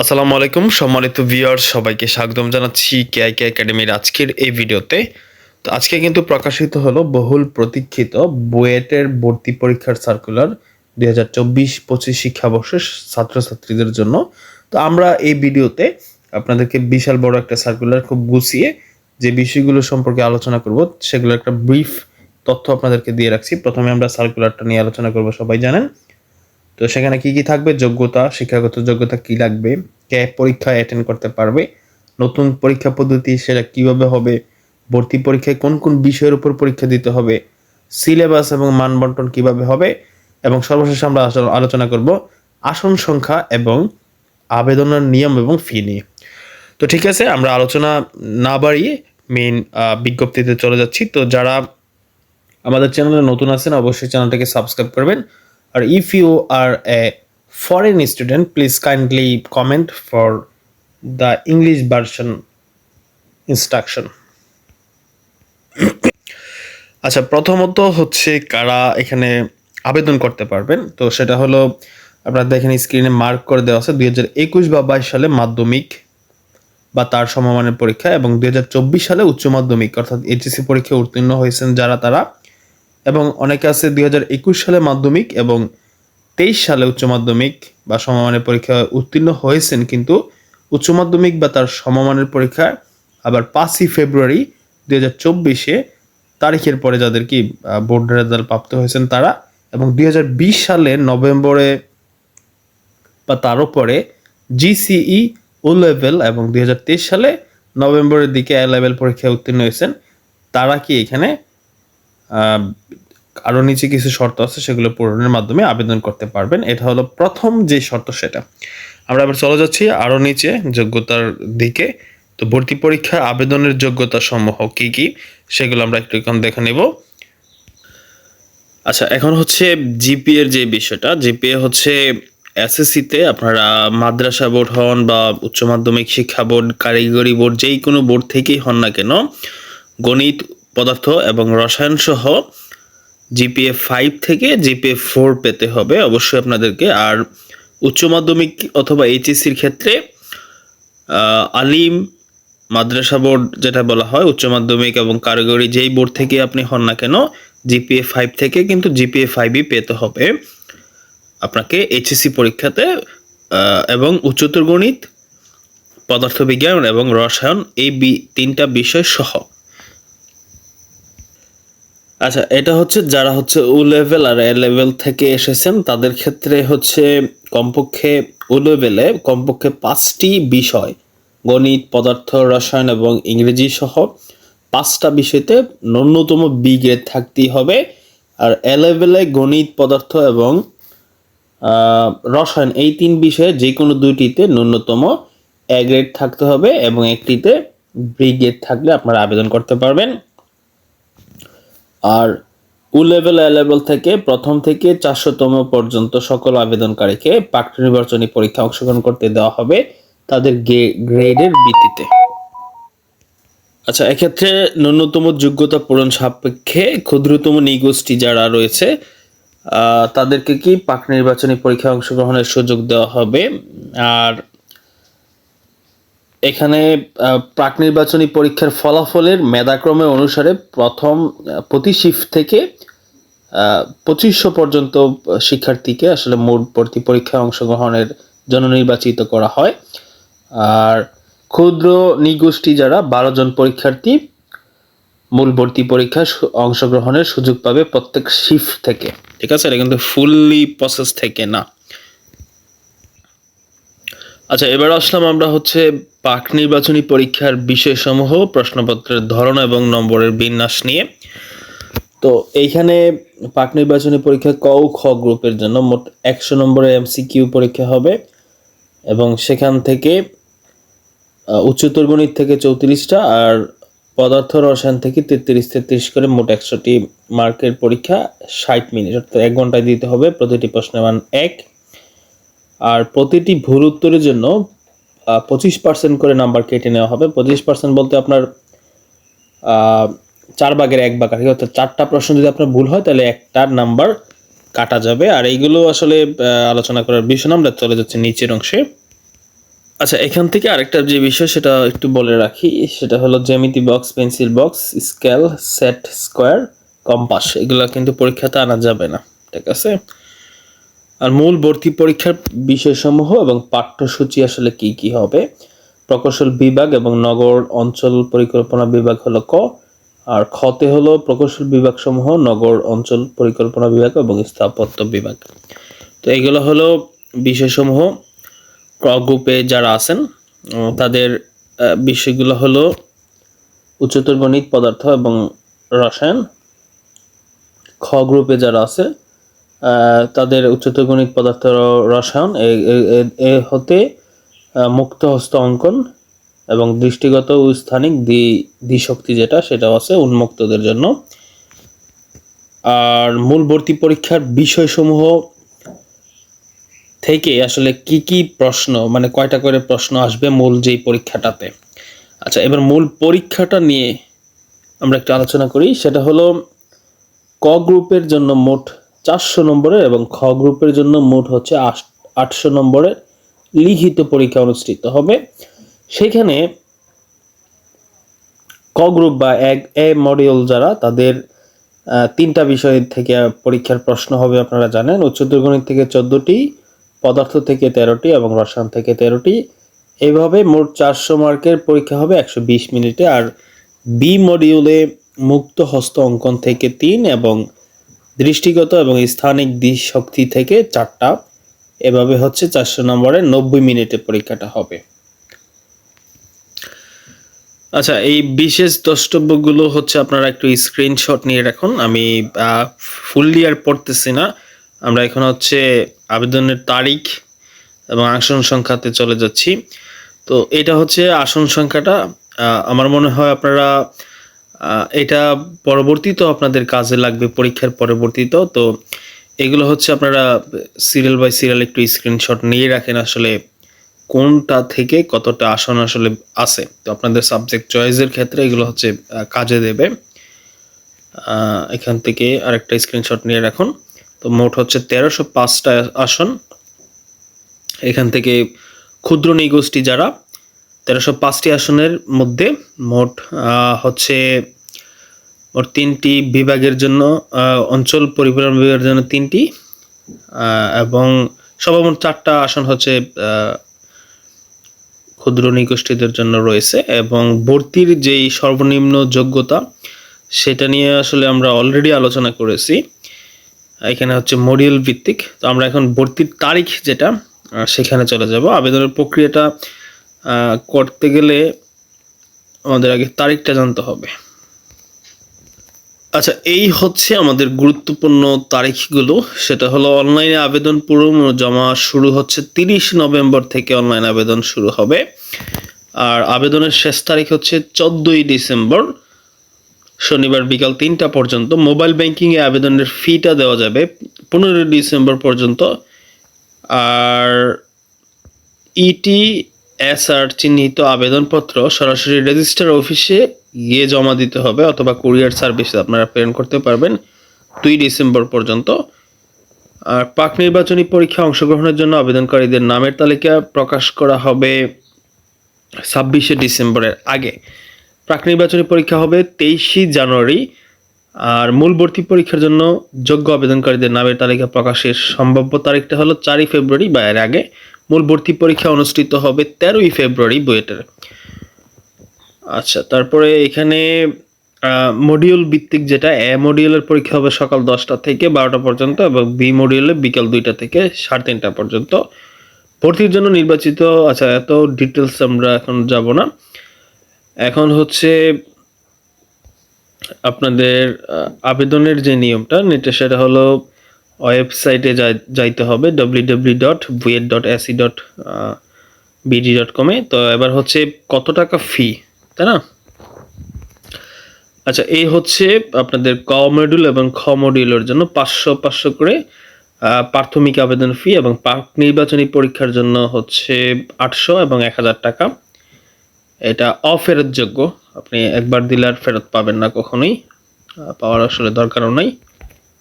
আসসালামু আলাইকুম, সম্মানিত ভিউয়ার সবাইকে স্বাগতম জানাচ্ছি কে কে একাডেমির আজকের এই ভিডিওতে। তো আজকে কিন্তু প্রকাশিত হলো বহুল প্রতীক্ষিত বুয়েটের ভর্তি পরীক্ষার সার্কুলার দুই হাজার চব্বিশ পঁচিশ শিক্ষাবর্ষের ছাত্রছাত্রীদের জন্য। তো আমরা এই ভিডিওতে আপনাদেরকে বিশাল বড় একটা সার্কুলার খুব গুছিয়ে যে বিষয়গুলো সম্পর্কে আলোচনা করব সেগুলো একটা ব্রিফ তথ্য আপনাদেরকে দিয়ে রাখছি। প্রথমে আমরা সার্কুলারটা নিয়ে আলোচনা করব, সবাই জানেন? তো সেখানে কি কি থাকবে? যোগ্যতা, শিক্ষাগত যোগ্যতা কি লাগবে? কে পরীক্ষা অ্যাটেন্ড করতে পারবে? নতুন পরীক্ষা পদ্ধতি সেটা কীভাবে হবে? ভর্তি পরীক্ষায় কোন কোন বিষয়ের উপর পরীক্ষা দিতে হবে? সিলেবাস এবং মানবন্টন কীভাবে হবে? এবং সর্বশেষ আমরা আলোচনা করব আসন সংখ্যা এবং আবেদনের নিয়ম এবং ফি নিয়ে। তো ঠিক আছে, আমরা আলোচনা না বাড়িয়ে মেইন বিজ্ঞপ্তিতে চলে যাচ্ছি। তো যারা আমাদের চ্যানেলে নতুন আছেন, অবশ্যই চ্যানেলটাকে সাবস্ক্রাইব করবেন। আর if you are a foreign student please kindly comment for the English version instruction আচ্ছা প্রথমত হচ্ছে কারা এখানে আবেদন করতে পারবেন। তো সেটা হলো, আপনারা দেখেন স্ক্রিনে মার্ক করে দেওয়া আছে, দুই হাজার একুশ বা বাইশ সালে মাধ্যমিক বা তার সমমানের পরীক্ষা এবং দুই হাজার চব্বিশ সালে উচ্চ মাধ্যমিক। অর্থাৎ এইচএসসি পরীক্ষায় উত্তীর্ণ হয়েছেন যারা, তারা এবং অনেকে আছে দুই হাজার একুশ সালে মাধ্যমিক এবং তেইশ সালে উচ্চ মাধ্যমিক বা সমমানের পরীক্ষায় উত্তীর্ণ হয়েছেন, কিন্তু উচ্চ মাধ্যমিক বা তার সমমানের পরীক্ষা আবার পাঁচই ফেব্রুয়ারি দুই হাজার চব্বিশে তারিখের পরে যাদের কি বোর্ড রেজাল্ট প্রাপ্ত হয়েছেন তারা এবং দুই হাজার বিশ সালে নভেম্বরে বা তারও পরে জিসিই ও লেভেল এবং দুই হাজার তেইশ সালে নভেম্বরের দিকে এ লেভেল পরীক্ষায় উত্তীর্ণ হয়েছেন, তারা কি এখানে আরও নিচে কিছু শর্ত আছে, সেগুলো পূরণের মাধ্যমে আবেদন করতে পারবেন। এটা হলো প্রথম যে শর্ত সেটা। আমরা আবার চলে যাচ্ছি আরও নিচে যোগ্যতার দিকে। তো ভর্তি পরীক্ষা আবেদনের যোগ্যতা সমূহ কী কি, সেগুলো আমরা একটু এখন দেখে নেব। আচ্ছা এখন হচ্ছে জিপিএ এর যে বিষয়টা জিপিএ হচ্ছে এসএসসিতে আপনারা মাদ্রাসা বোর্ড হন বা উচ্চ মাধ্যমিক শিক্ষা বোর্ড, কারিগরি বোর্ড, যেই কোনো বোর্ড থেকেই হন না কেন, গণিত পদার্থ এবং রসায়ন সহ জিপিএ ফাইভ থেকে জিপিএ ফোর পেতে হবে। অবশ্যই আপনাদেরকে আর উচ্চ মাধ্যমিক অথবা এইচএসসির ক্ষেত্রে আহ, আলিম মাদ্রাসা বোর্ড যেটা বলা হয় উচ্চ মাধ্যমিক এবং কারিগরি যেই বোর্ড থেকে আপনি হন না কেন জিপিএ ফাইভ থেকে কিন্তু জিপিএ ফাইভই পেতে হবে। আপনাকে এইচএসসি পরীক্ষাতে আহ, এবং উচ্চতর গণিত পদার্থবিজ্ঞান এবং রসায়ন এই তিনটা বিষয় সহ। আচ্ছা এটা হচ্ছে যারা হচ্ছে ও লেভেল আর এ লেভেল থেকে এসেছেন, তাদের ক্ষেত্রে হচ্ছে কমপক্ষে ও লেভেলে কমপক্ষে পাঁচটি বিষয়, গণিত, পদার্থ, রসায়ন এবং ইংরেজি সহ পাঁচটা বিষয়তে ন্যূনতম বি গ্রেড থাকতেই হবে। আর এ লেভেলে গণিত, পদার্থ এবং রসায়ন এই তিন বিষয়ে যে কোনো দুইটিতে ন্যূনতম এ গ্রেড থাকতে হবে এবং একটিতে বি গ্রেড থাকলে আপনারা আবেদন করতে পারবেন। আর উ লেভেল এ লেভেল থেকে প্রথম থেকে চারশোতম পর্যন্ত সকল আবেদনকারীকে পাক নির্বাচনী পরীক্ষা অংশগ্রহণ করতে দেওয়া হবে তাদের গ্রেডের ভিত্তিতে। আচ্ছা এক্ষেত্রে ন্যূনতম যোগ্যতা পূরণ সাপেক্ষে ক্ষুদ্রতম নিগোষ্ঠী যারা রয়েছে তাদেরকে কি পাক নির্বাচনী পরীক্ষায় অংশগ্রহণের সুযোগ দেওয়া হবে? আর এখানে প্রাক নির্বাচনী পরীক্ষার ফলাফলের মেধাক্রমে অনুসারে প্রথম প্রতি শিফট থেকে পঁচিশশো পর্যন্ত শিক্ষার্থীকে আসলে মোট ভর্তি পরীক্ষায় অংশগ্রহণের জন্য নির্বাচিত করা হয়। আর ক্ষুদ্র নিগোষ্ঠী যারা, বারো জন পরীক্ষার্থী মূল ভর্তি পরীক্ষায় অংশগ্রহণের সুযোগ পাবে প্রত্যেক শিফট থেকে। ঠিক আছে, এটা কিন্তু ফুললি প্রসেস থেকে না। আচ্ছা এবার আসলাম আমরা হচ্ছে পাক নির্বাচনী পরীক্ষার বিষয়সমূহ, প্রশ্নপত্রের ধরন এবং নম্বরের বিন্যাস নিয়ে। তো এইখানে পাক নির্বাচনী পরীক্ষা ক ও খ গ্রুপের জন্য মোট একশো নম্বরের এমসিকিউ পরীক্ষা হবে এবং সেখান থেকে উচ্চতর গণিত থেকে চৌত্রিশটা আর পদার্থ রসায়ন থেকে তেত্রিশ তেত্রিশ করে মোট একশোটি মার্কের পরীক্ষা ষাট মিনিট, অর্থাৎ এক ঘন্টায় দিতে হবে। প্রতিটি প্রশ্নের মান এক। আর প্রতিটি ভুল উত্তরের জন্য পঁচিশ পার্সেন্ট করে নাম্বার কেটে নেওয়া হবে। পঁচিশ পার্সেন্ট বলতে আপনার চার ভাগের এক ভাগ। আর কি অর্থাৎ চারটা প্রশ্ন যদি আপনার ভুল হয়, তাহলে একটার নাম্বার কাটা যাবে। আর এইগুলো আসলে আলোচনা করার বিষয় আমরা চলে যাচ্ছে নিচের অংশে। আচ্ছা এখান থেকে আরেকটা যে বিষয়, সেটা একটু বলে রাখি। সেটা হলো জ্যামিতি box pencil box scale set square compass এগুলো কিন্তু পরীক্ষাতে আনা যাবে না। ঠিক আছে? আর মূল ভর্তি পরীক্ষার বিষয়সমূহ এবং পাঠ্যসূচি আসলে কি কি হবে? প্রকৌশল বিভাগ এবং নগর অঞ্চল পরিকল্পনা বিভাগ হলো ক, আর খতে হলো প্রকৌশল বিভাগ সমূহ নগর অঞ্চল পরিকল্পনা বিভাগ এবং স্থাপত্য বিভাগ। তো এগুলো হলো বিষয়সমূহ। ক গ্রুপে যারা আছেন তাদের বিষয়গুলো হলো উচ্চতর গণিত, পদার্থ এবং রসায়ন। খ গ্রুপে যারা আছে তাদের উচ্চতর গণিত পদার্থ রসায়ন, এ- হতে মুক্ত হস্ত অঙ্কন এবং দৃষ্টিগত ও স্থানিক দ্বি দ্বিশক্তি যেটা সেটা আছে উন্মুক্তদের জন্য। আর মূল ভর্তি পরীক্ষার বিষয়সমূহ থেকে আসলে কি কি প্রশ্ন মানে কয়টা করে প্রশ্ন আসবে মূল যেই পরীক্ষাটাতে। আচ্ছা এবার মূল পরীক্ষাটা নিয়ে আমরা একটু আলোচনা করি। সেটা হলো, ক গ্রুপের জন্য মোট চারশো নম্বরের এবং খ গ্রুপের জন্য মোট হচ্ছে আটশো নম্বরের লিখিত পরীক্ষা অনুষ্ঠিত হবে। সেখানে ক গ্রুপ বা এক, এ মডিউল যারা তাদের তিনটা বিষয় থেকে পরীক্ষার প্রশ্ন হবে আপনারা জানেন। উচ্চতর গণিত থেকে চোদ্দটি, পদার্থ থেকে তেরোটি এবং রসায়ন থেকে তেরোটি। এইভাবে মোট চারশো মার্কের পরীক্ষা হবে একশো বিশ মিনিটে। আর বি মডিউলে মুক্ত হস্ত অঙ্কন থেকে তিন এবং দৃষ্টিগত এবং স্থানিক শক্তি থেকে চারটা, এভাবে হচ্ছে চারশো নম্বরে নব্বই মিনিটে পরীক্ষাটা হবে। আচ্ছা এই বিশেষ দ্রষ্টব্যগুলো হচ্ছে আপনারা একটু স্ক্রিনশট নিয়ে রাখুন। আমি ফুললি আর পড়তেছি না। আমরা এখন হচ্ছে আবেদনের তারিখ এবং আসন সংখ্যাতে চলে যাচ্ছি। তো এটা হচ্ছে আসন সংখ্যাটা। আমার মনে হয় আপনারা এটা পরবর্তীতেও আপনাদের কাজে লাগবে, পরীক্ষার পরবর্তীতেও। তো এগুলো হচ্ছে আপনারা সিরিয়াল বাই সিরিয়াল একটু স্ক্রিনশট নিয়ে রাখেন আসলে কোনটা থেকে কতটা আসন আসলে আছে। তো আপনাদের সাবজেক্ট চয়েসের ক্ষেত্রে এগুলো হচ্ছে কাজে দেবে। এখান থেকে আরেকটা স্ক্রিনশট নিয়ে রাখুন। তো মোট হচ্ছে তেরোশো পাঁচটা আসন। এখান থেকে ক্ষুদ্র নিগোষ্ঠী যারা, তেরোশো পাঁচটি আসনের মধ্যে মোট হচ্ছে মোট তিনটি বিভাগের জন্য অঞ্চল পরিবহন বিভাগের জন্য তিনটি এবং সর্বমোট চারটা আসন হচ্ছে ক্ষুদ্র নৃগোষ্ঠীদের জন্য রয়েছে, এবং ভর্তির যেই সর্বনিম্ন যোগ্যতা, সেটা নিয়ে আসলে আমরা অলরেডি আলোচনা করেছি। এখানে হচ্ছে মডিউল ভিত্তিক। তো আমরা এখন ভর্তির তারিখ যেটা সেখানে চলে যাব। আবেদনের প্রক্রিয়াটা করতে গেলে আমাদের আগে তারিখটা জানতে হবে। আচ্ছা এই হচ্ছে আমাদের গুরুত্বপূর্ণ তারিখগুলো। সেটা হলো অনলাইনে আবেদন পূরণ জমা শুরু হচ্ছে তিরিশ নভেম্বর থেকে অনলাইন আবেদন শুরু হবে। আর আবেদনের শেষ তারিখ হচ্ছে চোদ্দোই ডিসেম্বর। শনিবার বিকাল তিনটা পর্যন্ত মোবাইল ব্যাংকিংয়ে আবেদনের ফিটা দেওয়া যাবে পনেরোই ডিসেম্বর পর্যন্ত। আর ইটি এস আর চিহ্নিত আবেদনপত্র সরাসরি রেজিস্টার অফিসে গিয়ে জমা দিতে হবে অথবা কুরিয়ার সার্ভিসে আপনারা প্রেরণ করতে পারবেন দুই ডিসেম্বর পর্যন্ত। আর পাক নির্বাচনী পরীক্ষা অংশগ্রহণের জন্য আবেদনকারীদের নামের তালিকা প্রকাশ করা হবে ছাব্বিশে ডিসেম্বরের আগে। প্রাক নির্বাচনী পরীক্ষা হবে তেইশে জানুয়ারি আর মূল ভর্তি পরীক্ষার জন্য যোগ্য আবেদনকারীদের নামের তালিকা প্রকাশের সম্ভাব্য তারিখটা হলো চারই ফেব্রুয়ারি বা এর আগে। মূল ভর্তি পরীক্ষা অনুষ্ঠিত হবে তেরোই ফেব্রুয়ারি বুয়েটের। আচ্ছা তারপরে এখানে মডিউল ভিত্তিক যেটা, এ মডিউলের পরীক্ষা হবে সকাল দশটা থেকে বারোটা পর্যন্ত এবং বি মডিউলে বিকাল দুইটা থেকে সাড়ে তিনটা পর্যন্ত। ভর্তির জন্য নির্বাচিত আচ্ছা এত ডিটেলস আমরা এখন যাব না। এখন হচ্ছে আপনাদের আবেদনের যে নিয়মটা নেটে সেটা হলো ওয়েবসাইটে যাইতে হবে W dot dot AC dot BD dot কমে তো এবার হচ্ছে কত টাকা ফি তাই না? আচ্ছা এই হচ্ছে আপনাদের ক মডিউল এবং খ মডিউলের জন্য পাঁচশো পাঁচশো করে প্রাথমিক আবেদন ফি এবং নির্বাচনী পরীক্ষার জন্য হচ্ছে আটশো এবং এক হাজার টাকা। এটা অফেরতযোগ্য আপনি একবার দিলে আর ফেরত পাবেন না কখনোই। পাওয়ার আসলে দরকারও নাই।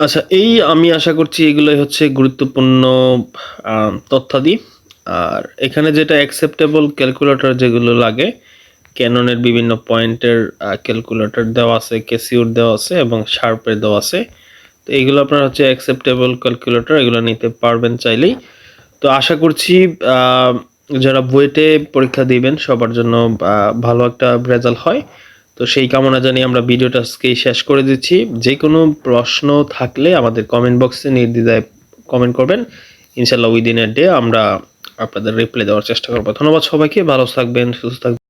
আচ্ছা এই আমি আশা করছি এগুলোই হচ্ছে গুরুত্বপূর্ণ তথ্যাদি। আর এখানে যেটা অ্যাকসেপ্টেবল ক্যালকুলেটর যেগুলো লাগে ক্যাননের বিভিন্ন পয়েন্টের ক্যালকুলেটর দেওয়া আছে কেসিউর দেওয়া আছে এবং শার্পের দেওয়া আছে। তো এইগুলো আপনার হচ্ছে অ্যাকসেপ্টেবল ক্যালকুলেটর এগুলো নিতে পারবেন চাইলেই। তো আশা করছি যারা বুয়েটে পরীক্ষা দিবেন, সবার জন্য ভালো একটা রেজাল্ট হয়। তো সেই কামনা জানিয়ে আমরা ভিডিওটা আজকেই শেষ করে দিচ্ছি। যে কোনো প্রশ্ন থাকলে আমাদের কমেন্ট বক্সে নির্দ্বিধায় কমেন্ট করবেন। ইনশাল্লাহ উইদিন এ ডে আমরা আপনাদের রিপ্লাই দেওয়ার চেষ্টা করব। ধন্যবাদ সবাইকে, ভালো থাকবেন, সুস্থ থাকবেন।